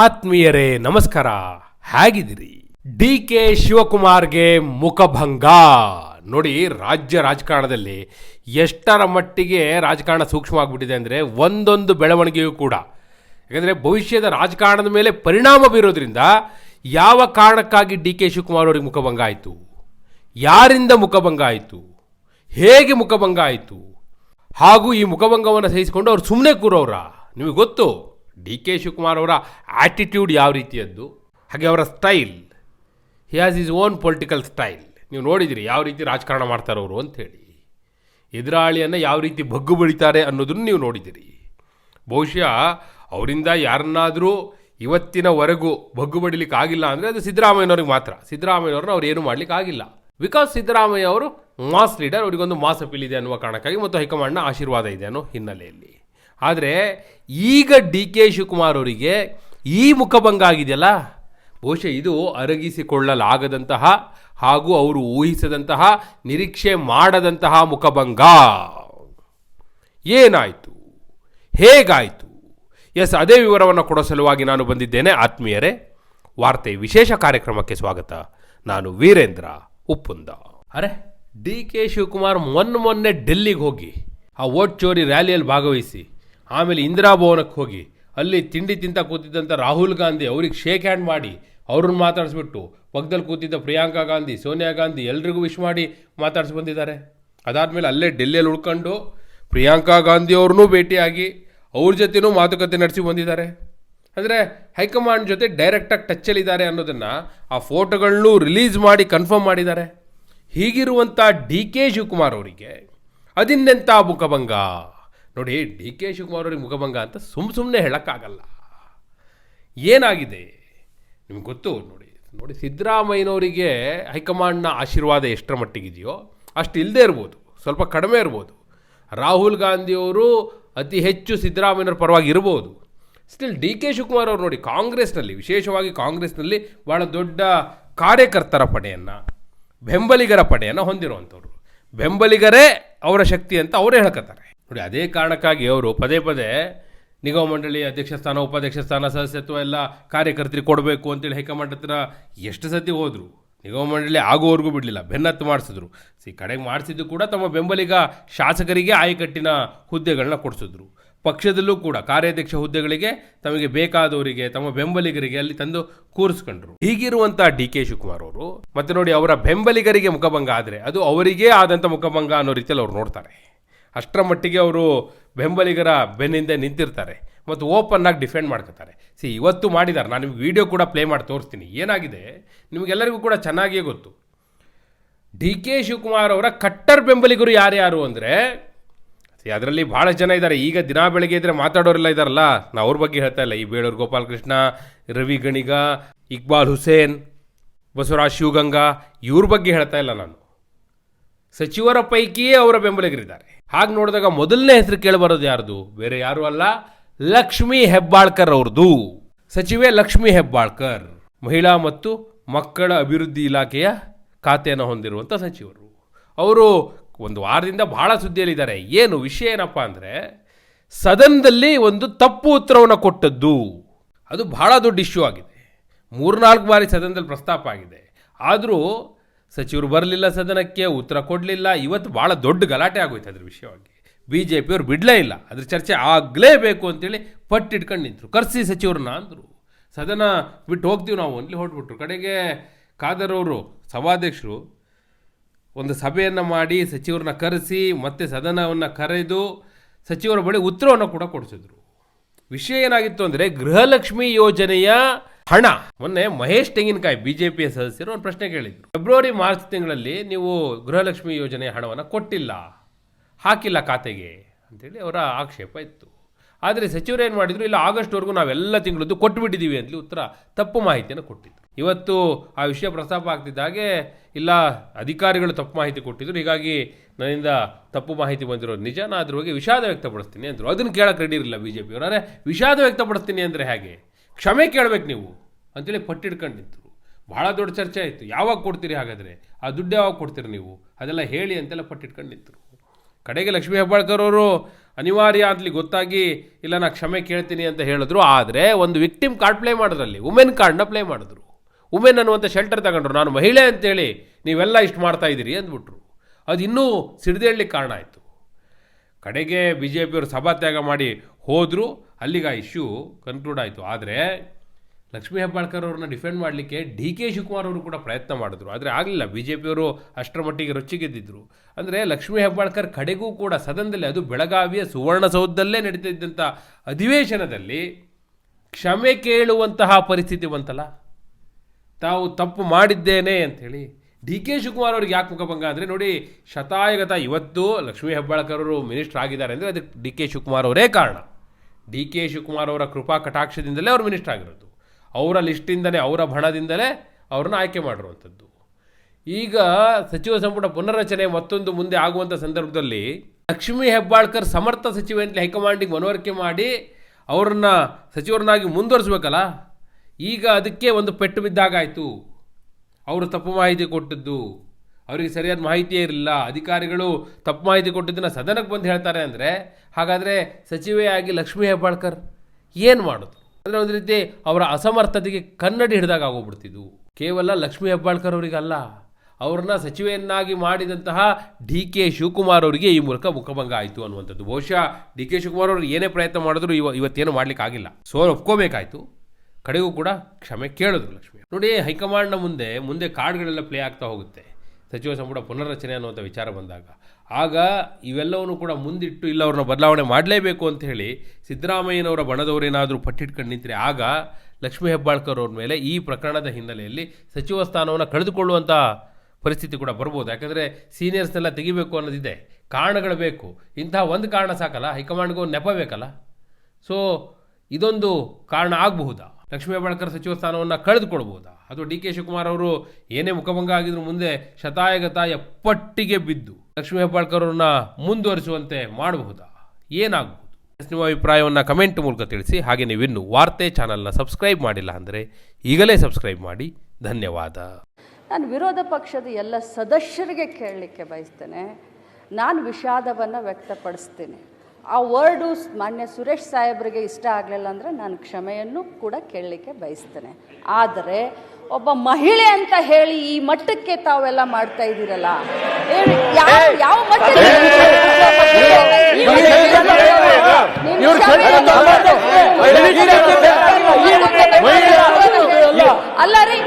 ಆತ್ಮೀಯರೇ, ನಮಸ್ಕಾರ. ಹೇಗಿದ್ದೀರಿ? ಡಿ ಕೆ ಶಿವಕುಮಾರ್ಗೆ ಮುಖಭಂಗ. ನೋಡಿ, ರಾಜ್ಯ ರಾಜಕಾರಣದಲ್ಲಿ ಎಷ್ಟರ ಮಟ್ಟಿಗೆ ರಾಜಕಾರಣ ಸೂಕ್ಷ್ಮವಾಗಿಬಿಟ್ಟಿದೆ ಅಂದರೆ ಒಂದೊಂದು ಬೆಳವಣಿಗೆಯೂ ಕೂಡ. ಯಾಕಂದರೆ ಭವಿಷ್ಯದ ರಾಜಕಾರಣದ ಮೇಲೆ ಪರಿಣಾಮ ಬೀರೋದ್ರಿಂದ ಯಾವ ಕಾರಣಕ್ಕಾಗಿ ಡಿ ಕೆ ಶಿವಕುಮಾರ್ ಅವರಿಗೆ ಮುಖಭಂಗ ಆಯಿತು? ಯಾರಿಂದ ಮುಖಭಂಗ ಆಯಿತು? ಹೇಗೆ ಮುಖಭಂಗ ಆಯಿತು? ಹಾಗೂ ಈ ಮುಖಭಂಗವನ್ನು ಸಹಿಸಿಕೊಂಡು ಅವ್ರು ಸುಮ್ಮನೆ ಕೂರೋರ ನಿಮಗೆ ಗೊತ್ತು? ಡಿ ಕೆ ಶಿವಕುಮಾರ್ ಅವರ ಆಟಿಟ್ಯೂಡ್ ಯಾವ ರೀತಿಯದ್ದು? ಹಾಗೆ ಅವರ style he has his own political style ನೀವು ನೋಡಿದಿರಿ ಯಾವ ರೀತಿ ರಾಜಕಾರಣ ಮಾಡ್ತಾರೆ ಅವರು ಅಂಥೇಳಿ ಎದುರಾಳಿಯನ್ನು ಯಾವ ರೀತಿ ಬಗ್ಗು ಬಳಿತಾರೆ ಅನ್ನೋದನ್ನು ನೀವು ನೋಡಿದಿರಿ. ಬಹುಶಃ ಅವರಿಂದ ಯಾರನ್ನಾದರೂ ಇವತ್ತಿನವರೆಗೂ ಬಗ್ಗು ಬಡಿಲಿಕ್ಕೆ ಆಗಿಲ್ಲ ಅಂದರೆ ಅದು ಸಿದ್ದರಾಮಯ್ಯನವ್ರಿಗೆ ಮಾತ್ರ. ಸಿದ್ದರಾಮಯ್ಯವ್ರನ್ನ ಅವ್ರು ಏನು ಮಾಡಲಿಕ್ಕೆ ಆಗಿಲ್ಲ. ಬಿಕಾಸ್ ಸಿದ್ದರಾಮಯ್ಯ ಅವರು ಮಾಸ್ ಲೀಡರ್ ಅವರಿಗೊಂದು ಮಾಸ್ ಅಪೀಲ್ ಇದೆ ಅನ್ನುವ ಕಾರಣಕ್ಕಾಗಿ ಮತ್ತು ಹೈಕಮಾಂಡ್ನ ಆಶೀರ್ವಾದ ಇದೆ ಅನ್ನೋ ಹಿನ್ನೆಲೆಯಲ್ಲಿ. ಆದರೆ ಈಗ ಡಿ ಕೆ ಶಿವಕುಮಾರ್ ಅವರಿಗೆ ಈ ಮುಖಭಂಗ ಆಗಿದೆಯಲ್ಲ? ಬಹುಶಃ ಇದು ಅರಗಿಸಿಕೊಳ್ಳಲಾಗದಂತಹ ಹಾಗೂ ಅವರು ಊಹಿಸದಂತಹ, ನಿರೀಕ್ಷೆ ಮಾಡದಂತಹ ಮುಖಭಂಗ. ಏನಾಯಿತು? ಹೇಗಾಯಿತು? ಎಸ್, ಅದೇ ವಿವರವನ್ನು ಕೊಡೋ ಸಲುವಾಗಿ ನಾನು ಬಂದಿದ್ದೇನೆ. ಆತ್ಮೀಯರೇ, ವಾರ್ತೆ ವಿಶೇಷ ಕಾರ್ಯಕ್ರಮಕ್ಕೆ ಸ್ವಾಗತ. ನಾನು ವೀರೇಂದ್ರ ಉಪ್ಪುಂದ. ಅರೆ, ಡಿ ಕೆ ಶಿವಕುಮಾರ್ ಮೊನ್ನೆ ಮೊನ್ನೆ ಡೆಲ್ಲಿಗೆ ಹೋಗಿ ಆ ಓಟ್ ಚೋರಿ ರ್ಯಾಲಿಯಲ್ಲಿ ಭಾಗವಹಿಸಿ ಆಮೇಲೆ ಇಂದಿರಾ ಭವನಕ್ಕೆ ಹೋಗಿ, ಅಲ್ಲಿ ತಿಂಡಿ ತಿಂತ ಕೂತಿದ್ದಂಥ ರಾಹುಲ್ ಗಾಂಧಿ ಅವ್ರಿಗೆ ಶೇಕ್ ಹ್ಯಾಂಡ್ ಮಾಡಿ, ಅವ್ರನ್ನ ಮಾತಾಡಿಸ್ಬಿಟ್ಟು ಪಕ್ಕದಲ್ಲಿ ಕೂತಿದ್ದ ಪ್ರಿಯಾಂಕಾ ಗಾಂಧಿ, ಸೋನಿಯಾ ಗಾಂಧಿ ಎಲ್ರಿಗೂ ವಿಶ್ ಮಾಡಿ ಮಾತಾಡಿಸಿ ಬಂದಿದ್ದಾರೆ. ಅದಾದಮೇಲೆ ಅಲ್ಲೇ ಡೆಲ್ಲಿಯಲ್ಲಿ ಉಳ್ಕೊಂಡು ಪ್ರಿಯಾಂಕಾ ಗಾಂಧಿ ಅವ್ರನ್ನೂ ಭೇಟಿಯಾಗಿ ಅವ್ರ ಜೊತೆನೂ ಮಾತುಕತೆ ನಡೆಸಿ ಬಂದಿದ್ದಾರೆ. ಅಂದರೆ ಹೈಕಮಾಂಡ್ ಜೊತೆ ಡೈರೆಕ್ಟಾಗಿ ಟಚ್ಚಲ್ಲಿದ್ದಾರೆ ಅನ್ನೋದನ್ನು ಆ ಫೋಟೋಗಳನ್ನೂ ರಿಲೀಸ್ ಮಾಡಿ ಕನ್ಫರ್ಮ್ ಮಾಡಿದ್ದಾರೆ. ಹೀಗಿರುವಂಥ ಡಿ ಕೆ ಶಿವಕುಮಾರ್ ಅವರಿಗೆ ಅದಿನ್ನೆಂಥ ಮುಖಭಂಗ ನೋಡಿ, ಡಿ ಕೆ ಶಿವಕುಮಾರ್ ಅವ್ರಿಗೆ ಮುಖಭಂಗ ಅಂತ ಸುಮ್ಮ ಸುಮ್ಮನೆ ಹೇಳೋಕ್ಕಾಗಲ್ಲ. ಏನಾಗಿದೆ? ನಿಮ್ಗೆ ಗೊತ್ತು, ನೋಡಿ ನೋಡಿ, ಸಿದ್ದರಾಮಯ್ಯನವರಿಗೆ ಹೈಕಮಾಂಡ್ನ ಆಶೀರ್ವಾದ ಎಷ್ಟರ ಮಟ್ಟಿಗಿದೆಯೋ ಅಷ್ಟು ಇಲ್ಲದೆ ಇರ್ಬೋದು, ಸ್ವಲ್ಪ ಕಡಿಮೆ ಇರ್ಬೋದು. ರಾಹುಲ್ ಗಾಂಧಿಯವರು ಅತಿ ಹೆಚ್ಚು ಸಿದ್ದರಾಮಯ್ಯನವ್ರ ಪರವಾಗಿ ಇರ್ಬೋದು. ಸ್ಟಿಲ್ ಡಿ ಕೆ ಶಿವಕುಮಾರ್ ಅವರು ನೋಡಿ, ಕಾಂಗ್ರೆಸ್ನಲ್ಲಿ, ವಿಶೇಷವಾಗಿ ಕಾಂಗ್ರೆಸ್ನಲ್ಲಿ ಭಾಳ ದೊಡ್ಡ ಕಾರ್ಯಕರ್ತರ ಪಡೆಯನ್ನು, ಬೆಂಬಲಿಗರ ಪಡೆಯನ್ನು ಹೊಂದಿರುವಂಥವ್ರು. ಬೆಂಬಲಿಗರೇ ಅವರ ಶಕ್ತಿ ಅಂತ ಅವರೇ ಹೇಳ್ಕೊತಾರೆ. ನೋಡಿ, ಅದೇ ಕಾರಣಕ್ಕಾಗಿ ಅವರು ಪದೇ ಪದೇ ನಿಗಮ ಮಂಡಳಿ ಅಧ್ಯಕ್ಷ ಸ್ಥಾನ, ಉಪಾಧ್ಯಕ್ಷ ಸ್ಥಾನ, ಸದಸ್ಯತ್ವ ಎಲ್ಲ ಕಾರ್ಯಕರ್ತರಿಗೆ ಕೊಡಬೇಕು ಅಂತೇಳಿ ಹೈಕಮಾಂಡ್ ಹತ್ರ ಎಷ್ಟು ಸತಿ ಹೋದರು. ನಿಗಮ ಮಂಡಳಿ ಆಗುವವರೆಗೂ ಬಿಡಲಿಲ್ಲ, ಬೆನ್ನತ್ತು ಮಾಡಿಸಿದ್ರು. ಸಿ, ಕಡೆಗೆ ಮಾಡಿಸಿದ್ದು ಕೂಡ ತಮ್ಮ ಬೆಂಬಲಿಗ ಶಾಸಕರಿಗೆ ಆಯಕಟ್ಟಿನ ಹುದ್ದೆಗಳನ್ನ ಕೊಡಿಸಿದ್ರು. ಪಕ್ಷದಲ್ಲೂ ಕೂಡ ಕಾರ್ಯಾಧ್ಯಕ್ಷ ಹುದ್ದೆಗಳಿಗೆ ತಮಗೆ ಬೇಕಾದವರಿಗೆ, ತಮ್ಮ ಬೆಂಬಲಿಗರಿಗೆ ಅಲ್ಲಿ ತಂದು ಕೂರಿಸ್ಕೊಂಡ್ರು. ಹೀಗಿರುವಂಥ ಡಿ ಕೆ ಶಿವಕುಮಾರ್ ಅವರು, ಮತ್ತೆ ನೋಡಿ ಅವರ ಬೆಂಬಲಿಗರಿಗೆ ಮುಖಭಂಗ ಆದರೆ ಅದು ಅವರಿಗೇ ಆದಂಥ ಮುಖಭಂಗ ಅನ್ನೋ ರೀತಿಯಲ್ಲಿ ಅವ್ರು ನೋಡ್ತಾರೆ. ಅಷ್ಟರ ಮಟ್ಟಿಗೆ ಅವರು ಬೆಂಬಲಿಗರ ಬೆನ್ನಿಂದೆ ನಿಂತಿರ್ತಾರೆ ಮತ್ತು ಓಪನ್ ಆಗಿ ಡಿಫೆಂಡ್ ಮಾಡ್ಕೋತಾರೆ. ಸಿ, ಇವತ್ತು ಮಾಡಿದ್ದಾರೆ ನಾನು ನಿಮ್ಗೆ ವಿಡಿಯೋ ಕೂಡ ಪ್ಲೇ ಮಾಡಿ ತೋರಿಸ್ತೀನಿ. ಏನಾಗಿದೆ? ನಿಮಗೆಲ್ಲರಿಗೂ ಕೂಡ ಚೆನ್ನಾಗಿಯೇ ಗೊತ್ತು. ಡಿ ಕೆ ಶಿವಕುಮಾರ್ ಅವರ ಕಟ್ಟರ್ ಬೆಂಬಲಿಗರು ಯಾರ್ಯಾರು ಅಂದರೆ ಅದರಲ್ಲಿ ಭಾಳ ಜನ ಇದ್ದಾರೆ. ಈಗ ದಿನ ಬೆಳಗ್ಗೆ ಇದ್ದರೆ ಮಾತಾಡೋರೆಲ್ಲ ಇದ್ದಾರಲ್ಲ? ನಾನು ಅವ್ರ ಬಗ್ಗೆ ಹೇಳ್ತಾ ಇಲ್ಲ. ಈ ಬೇಳೂರು ಗೋಪಾಲಕೃಷ್ಣ, ರವಿ ಗಣಿಗ, ಇಕ್ಬಾಲ್ ಹುಸೇನ್, ಬಸವರಾಜ್ ಶಿವಗಂಗಾ, ಇವ್ರ ಬಗ್ಗೆ ಹೇಳ್ತಾ ಇಲ್ಲ ನಾನು. ಸಚಿವರ ಪೈಕಿಯೇ ಅವರ ಬೆಂಬಲಿಗರಿದ್ದಾರೆ. ಹಾಗೆ ನೋಡಿದಾಗ ಮೊದಲನೇ ಹೆಸರು ಕೇಳಬಾರದು ಯಾರ್ದು? ಬೇರೆ ಯಾರು ಅಲ್ಲ. ಲಕ್ಷ್ಮಿ ಹೆಬ್ಬಾಳ್ಕರ್ ಅವ್ರದ್ದು ಸಚಿವೆ ಲಕ್ಷ್ಮಿ ಹೆಬ್ಬಾಳ್ಕರ್. ಮಹಿಳಾ ಮತ್ತು ಮಕ್ಕಳ ಅಭಿವೃದ್ಧಿ ಇಲಾಖೆಯ ಖಾತೆಯನ್ನು ಹೊಂದಿರುವಂಥ ಸಚಿವರು. ಅವರು ಒಂದು ವಾರದಿಂದ ಬಹಳ ಸುದ್ದಿಯಲ್ಲಿದ್ದಾರೆ. ಏನು ವಿಷಯ ಏನಪ್ಪ ಅಂದರೆ, ಸದನದಲ್ಲಿ ಒಂದು ತಪ್ಪು ಉತ್ತರವನ್ನು ಕೊಟ್ಟದ್ದು. ಅದು ಬಹಳ ದೊಡ್ಡ ಇಶ್ಯೂ ಆಗಿದೆ. ಮೂರ್ನಾಲ್ಕು ಬಾರಿ ಸದನದಲ್ಲಿ ಪ್ರಸ್ತಾಪ ಆಗಿದೆ. ಆದರೂ ಸಚಿವರು ಬರಲಿಲ್ಲ ಸದನಕ್ಕೆ, ಉತ್ತರ ಕೊಡಲಿಲ್ಲ. ಇವತ್ತು ಭಾಳ ದೊಡ್ಡ ಗಲಾಟೆ ಆಗೋಯ್ತು ಅದ್ರ ವಿಷಯವಾಗಿ. ಬಿ ಜೆ ಪಿಯವ್ರು ಬಿಡಲೇ ಇಲ್ಲ. ಅದ್ರ ಚರ್ಚೆ ಆಗಲೇಬೇಕು ಅಂತೇಳಿ ಪಟ್ಟಿಟ್ಕೊಂಡು ನಿಂತರು. ಕರ್ಸಿ ಸಚಿವರನ್ನ ಅಂದರು ಸದನ ಬಿಟ್ಟು ಹೋಗ್ತೀವಿ ನಾವು ಅಲ್ಲಿ ಹೊಟ್ಬಿಟ್ರು. ಕಡೆಗೆ ಖಾದರ್ ಅವರು ಸಭಾಧ್ಯಕ್ಷರು ಒಂದು ಸಭೆಯನ್ನು ಮಾಡಿ ಸಚಿವರನ್ನ ಕರೆಸಿ, ಮತ್ತೆ ಸದನವನ್ನು ಕರೆದು ಸಚಿವರ ಬಳಿ ಉತ್ತರವನ್ನು ಕೂಡ ಕೊಡಿಸಿದ್ರು. ವಿಷಯ ಏನಾಗಿತ್ತು ಅಂದರೆ ಗೃಹಲಕ್ಷ್ಮಿ ಯೋಜನೆಯ ಹಣ. ಮೊನ್ನೆ ಮಹೇಶ್ ತೆಂಗಿನಕಾಯಿ ಬಿಜೆಪಿಯ ಸದಸ್ಯರು ಒಂದು ಪ್ರಶ್ನೆ ಕೇಳಿದ್ರು. ಫೆಬ್ರವರಿ, ಮಾರ್ಚ್ ತಿಂಗಳಲ್ಲಿ ನೀವು ಗೃಹಲಕ್ಷ್ಮಿ ಯೋಜನೆ ಹಣವನ್ನು ಕೊಟ್ಟಿಲ್ಲ. ಹಾಕಿಲ್ಲ ಖಾತೆಗೆ ಅಂತೇಳಿ ಅವರ ಆಕ್ಷೇಪ ಇತ್ತು. ಆದರೆ ಸಚಿವರು ಏನು ಮಾಡಿದ್ರು, ಇಲ್ಲ, ಆಗಸ್ಟ್ವರೆಗೂ ನಾವೆಲ್ಲ ತಿಂಗಳದ್ದು ಕೊಟ್ಟುಬಿಟ್ಟಿದ್ದೀವಿ ಅಂತ ಉತ್ತರ ತಪ್ಪು ಮಾಹಿತಿಯನ್ನು ಕೊಟ್ಟಿದ್ರು. ಇವತ್ತು ಆ ವಿಷಯ ಪ್ರಸ್ತಾಪ ಆಗ್ತಿದ್ದಾಗೆ ಇಲ್ಲ, ಅಧಿಕಾರಿಗಳು ತಪ್ಪು ಮಾಹಿತಿ ಕೊಟ್ಟಿದ್ರು, ಹೀಗಾಗಿ ನನ್ನಿಂದ ತಪ್ಪು ಮಾಹಿತಿ ಬಂದಿರೋದು ನಿಜ ನಾನು ಅದ್ರ ಬಗ್ಗೆ ವಿಷಾದ ವ್ಯಕ್ತಪಡಿಸ್ತೀನಿ ಅಂದರು. ಅದನ್ನು ಕೇಳಕ್ಕೆ ರೆಡಿ ಇರಲಿಲ್ಲ ಬಿ ಜೆ ಪಿಯವರು ಆದರೆ ವಿಷಾದ ವ್ಯಕ್ತಪಡಿಸ್ತೀನಿ ಅಂದರೆ ಹೇಗೆ? ಕ್ಷಮೆ ಕೇಳಬೇಕು ನೀವು. ಅಂತೇಳಿ ಪಟ್ಟಿಡ್ಕೊಂಡು ನಿಂತರು ಭಾಳ ದೊಡ್ಡ ಚರ್ಚೆ ಆಯಿತು. ಯಾವಾಗ ಕೊಡ್ತೀರಿ ಹಾಗಾದರೆ? ಆ ದುಡ್ಡು ಯಾವಾಗ ಕೊಡ್ತೀರಿ ನೀವು? ಅದೆಲ್ಲ ಹೇಳಿ ಅಂತೆಲ್ಲ ಪಟ್ಟಿಟ್ಕೊಂಡು ನಿಂತರು ಕಡೆಗೆ ಲಕ್ಷ್ಮೀ ಹೆಬ್ಬಾಳ್ಕರ್ ಅವರು, ಅನಿವಾರ್ಯ ಅಂತಲಿ ಗೊತ್ತಾಗಿ, ಇಲ್ಲ ನಾನು ಕ್ಷಮೆ ಕೇಳ್ತೀನಿ ಅಂತ ಹೇಳಿದ್ರು. ಆದರೆ ಒಂದು ವಿಕ್ಟಿಮ್ ಕಾರ್ಡ್ ಪ್ಲೇ ಮಾಡಿದ್ರಲ್ಲಿ, ವುಮೆನ್ ಕಾರ್ಡ್ನ ಪ್ಲೇ ಮಾಡಿದ್ರು. ವುಮೆನ್ ಅನ್ನುವಂಥ ಶೆಲ್ಟರ್ ತಗೊಂಡ್ರು. ನಾನು ಮಹಿಳೆ ಅಂತೇಳಿ ನೀವೆಲ್ಲ ಇಷ್ಟು ಮಾಡ್ತಾ ಇದ್ದೀರಿ ಅಂದ್ಬಿಟ್ರು. ಅದು ಇನ್ನೂ ಸಿಡಿದೇಳಲಿಕ್ಕೆ ಕಾರಣ ಆಯಿತು. ಕಡೆಗೆ ಬಿ ಜೆ ಪಿಯವರು ಸಭಾತ್ಯಾಗ ಮಾಡಿ ಹೋದರು. ಅಲ್ಲಿಗೆ ಆ ಇಶ್ಯೂ ಕನ್ಕ್ಲೂಡ್ ಆಯಿತು. ಆದರೆ ಲಕ್ಷ್ಮೀ ಹೆಬ್ಬಾಳ್ಕರ್ ಅವ್ರನ್ನ ಡಿಫೆಂಡ್ ಮಾಡಲಿಕ್ಕೆ ಡಿ ಕೆ ಶಿವಕುಮಾರ್ ಅವರು ಕೂಡ ಪ್ರಯತ್ನ ಮಾಡಿದ್ರು. ಆದರೆ ಆಗಲಿಲ್ಲ. ಬಿ ಜೆ ಪಿಯವರು ಅಷ್ಟರ ಮಟ್ಟಿಗೆ ರೊಚ್ಚಿಗೆದ್ದಿದ್ರು. ಅಂದರೆ ಲಕ್ಷ್ಮೀ ಹೆಬ್ಬಾಳ್ಕರ್ ಕಡೆಗೂ ಕೂಡ ಸದನದಲ್ಲಿ ಅದು ಬೆಳಗಾವಿಯ ಸುವರ್ಣಸೌಧದಲ್ಲೇ ನಡೀತಿದ್ದಂಥ ಅಧಿವೇಶನದಲ್ಲಿ ಕ್ಷಮೆ ಕೇಳುವಂತಹ ಪರಿಸ್ಥಿತಿ ಬಂತಲ್ಲ? ತಾವು ತಪ್ಪು ಮಾಡಿದ್ದೇನೆ ಅಂಥೇಳಿ ಡಿ ಕೆ ಶಿವಕುಮಾರ್ ಅವ್ರಿಗೆ ಯಾಕೆ ಮುಖಭಂಗ ಅಂದರೆ ನೋಡಿ ಶತಾಯಗತ ಇವತ್ತು ಲಕ್ಷ್ಮೀ ಹೆಬ್ಬಾಳ್ಕರ್ ಅವರು ಮಿನಿಸ್ಟರ್ ಆಗಿದ್ದಾರೆ ಅಂದರೆ ಅದಕ್ಕೆ ಡಿ ಕೆ ಶಿವಕುಮಾರ್ ಅವರೇ ಕಾರಣ. ಡಿ ಕೆ ಶಿವಕುಮಾರ್ ಅವರ ಕೃಪಾ ಕಟಾಕ್ಷದಿಂದಲೇ ಅವರು ಮಿನಿಸ್ಟರ್ ಆಗಿರೋದು. ಅವರ ಲಿಸ್ಟಿಂದಲೇ, ಅವರ ಬಣದಿಂದಲೇ ಅವ್ರನ್ನ ಆಯ್ಕೆ ಮಾಡಿರುವಂಥದ್ದು. ಈಗ ಸಚಿವ ಸಂಪುಟ ಪುನರ್ರಚನೆ ಮತ್ತೊಂದು ಮುಂದೆ ಆಗುವಂಥ ಸಂದರ್ಭದಲ್ಲಿ ಲಕ್ಷ್ಮೀ ಹೆಬ್ಬಾಳ್ಕರ್ ಸಮರ್ಥ ಸಚಿವೆ ಅಂತ ಹೈಕಮಾಂಡಿಗೆ ಮನವರಿಕೆ ಮಾಡಿ ಅವ್ರನ್ನ ಸಚಿವರನ್ನಾಗಿ ಮುಂದುವರಿಸ್ಬೇಕಲ್ಲ? ಈಗ ಅದಕ್ಕೆ ಒಂದು ಪೆಟ್ಟು ಬಿದ್ದಾಗಾಯಿತು ಅವರು ತಪ್ಪು ಮಾಹಿತಿ ಕೊಟ್ಟಿದ್ದು. ಅವರಿಗೆ ಸರಿಯಾದ ಮಾಹಿತಿಯೇ ಇರಲಿಲ್ಲ. ಅಧಿಕಾರಿಗಳು ತಪ್ಪು ಮಾಹಿತಿ ಕೊಟ್ಟಿದ್ದನ್ನು ಸದನಕ್ಕೆ ಬಂದು ಹೇಳ್ತಾರೆ ಅಂದರೆ, ಹಾಗಾದರೆ ಸಚಿವೆಯಾಗಿ ಲಕ್ಷ್ಮೀ ಹೆಬ್ಬಾಳ್ಕರ್ ಏನು ಮಾಡೋದು? ಅಂದರೆ ಒಂದು ರೀತಿ ಅವರ ಅಸಮರ್ಥತೆಗೆ ಕನ್ನಡಿ ಹಿಡಿದಾಗ ಆಗೋಗ್ಬಿಡ್ತಿದ್ವು. ಕೇವಲ ಲಕ್ಷ್ಮೀ ಹೆಬ್ಬಾಳ್ಕರ್ ಅವರಿಗಲ್ಲ, ಅವ್ರನ್ನ ಸಚಿವೆಯನ್ನಾಗಿ ಮಾಡಿದಂತಹ ಡಿ ಕೆ ಶಿವಕುಮಾರ್ ಅವರಿಗೆ ಈ ಮೂಲಕ ಮುಖಭಂಗ ಆಯಿತು ಅನ್ನುವಂಥದ್ದು. ಬಹುಶಃ ಡಿ ಕೆ ಶಿವಕುಮಾರ್ ಅವರು ಏನೇ ಪ್ರಯತ್ನ ಮಾಡಿದ್ರು ಇವ ಇವತ್ತೇನು ಮಾಡ್ಲಿಕ್ಕೆ ಆಗಿಲ್ಲ ಸೊ ಒಪ್ಕೋಬೇಕಾಯ್ತು. ಕಡೆಗೂ ಕೂಡ ಕ್ಷಮೆ ಕೇಳಿದ್ರು ಲಕ್ಷ್ಮಿ. ನೋಡಿ, ಹೈಕಮಾಂಡ್ನ ಮುಂದೆ ಮುಂದೆ ಕಾರ್ಡ್ಗಳೆಲ್ಲ ಪ್ಲೇ ಆಗ್ತಾ ಹೋಗುತ್ತೆ. ಸಚಿವ ಸಂಪುಟ ಪುನರ್ರಚನೆ ಅನ್ನುವಂಥ ವಿಚಾರ ಬಂದಾಗ, ಆಗ ಇವೆಲ್ಲವನ್ನು ಕೂಡ ಮುಂದಿಟ್ಟು ಇಲ್ಲ ಅವ್ರನ್ನ ಬದಲಾವಣೆ ಮಾಡಲೇಬೇಕು ಅಂತ ಹೇಳಿ ಸಿದ್ದರಾಮಯ್ಯನವರ ಬಣದವರೇನಾದರೂ ಪಟ್ಟಿಟ್ಕೊಂಡು ನಿಂತರೆ, ಆಗ ಲಕ್ಷ್ಮೀ ಹೆಬ್ಬಾಳ್ಕರ್ ಅವ್ರ ಮೇಲೆ ಈ ಪ್ರಕರಣದ ಹಿನ್ನೆಲೆಯಲ್ಲಿ ಸಚಿವ ಸ್ಥಾನವನ್ನು ಕಳೆದುಕೊಳ್ಳುವಂಥ ಪರಿಸ್ಥಿತಿ ಕೂಡ ಬರ್ಬೋದು. ಯಾಕಂದರೆ ಸೀನಿಯರ್ಸ್ನೆಲ್ಲ ತೆಗಿಬೇಕು ಅನ್ನೋದಿದೆ. ಕಾರಣಗಳು ಬೇಕು. ಇಂತಹ ಒಂದು ಕಾರಣ ಸಾಕಲ್ಲ. ಹೈಕಮಾಂಡ್ಗೂ ನೆಪ ಬೇಕಲ್ಲ. ಸೊ ಇದೊಂದು ಕಾರಣ ಆಗಬಹುದಾ? ಲಕ್ಷ್ಮೀ ಹೆಬ್ಬಾಳ್ಕರ್ ಸಚಿವ ಸ್ಥಾನವನ್ನು ಕಳೆದುಕೊಡ್ಬೋದಾ? ಅಥವಾ ಡಿ ಕೆ ಶಿವಕುಮಾರ್ ಅವರು ಏನೇ ಮುಖಭಂಗ ಆಗಿದ್ರು ಮುಂದೆ ಶತಾಯಗತ ಎಪ್ಪಟ್ಟಿಗೆ ಬಿದ್ದು ಲಕ್ಷ್ಮೀ ಹೆಬ್ಬಾಳ್ಕರ್ ಅವ್ರನ್ನ ಮುಂದುವರಿಸುವಂತೆ ಮಾಡಬಹುದಾ? ಏನಾಗಬಹುದು ನಿಮ್ಮ ಅಭಿಪ್ರಾಯವನ್ನು ಕಮೆಂಟ್ ಮೂಲಕ ತಿಳಿಸಿ. ಹಾಗೆ ನೀವಿನ್ನು ವಾರ್ತೆ ಚಾನಲ್ನ ಸಬ್ಸ್ಕ್ರೈಬ್ ಮಾಡಿಲ್ಲ ಅಂದರೆ ಈಗಲೇ ಸಬ್ಸ್ಕ್ರೈಬ್ ಮಾಡಿ. ಧನ್ಯವಾದ. ನಾನು ವಿರೋಧ ಪಕ್ಷದ ಎಲ್ಲ ಸದಸ್ಯರಿಗೆ ಕೇಳಲಿಕ್ಕೆ ಬಯಸ್ತೇನೆ. ನಾನು ವಿಷಾದವನ್ನು ವ್ಯಕ್ತಪಡಿಸ್ತೀನಿ. ಆ ವರ್ಡು ಮಾನ್ಯ ಸುರೇಶ್ ಸಾಹೇಬ್ರಿಗೆ ಇಷ್ಟ ಆಗಲಿಲ್ಲ ಅಂದರೆ ನಾನು ಕ್ಷಮೆಯನ್ನು ಕೂಡ ಕೇಳಲಿಕ್ಕೆ ಬಯಸ್ತೇನೆ ಆದರೆ ಒಬ್ಬ ಮಹಿಳೆ ಅಂತ ಹೇಳಿ ಈ ಮಟ್ಟಕ್ಕೆ ತಾವೆಲ್ಲ ಮಾಡ್ತಾ ಇದ್ದೀರಲ್ಲ ಯಾವ ಅಲ್ಲ ರೀ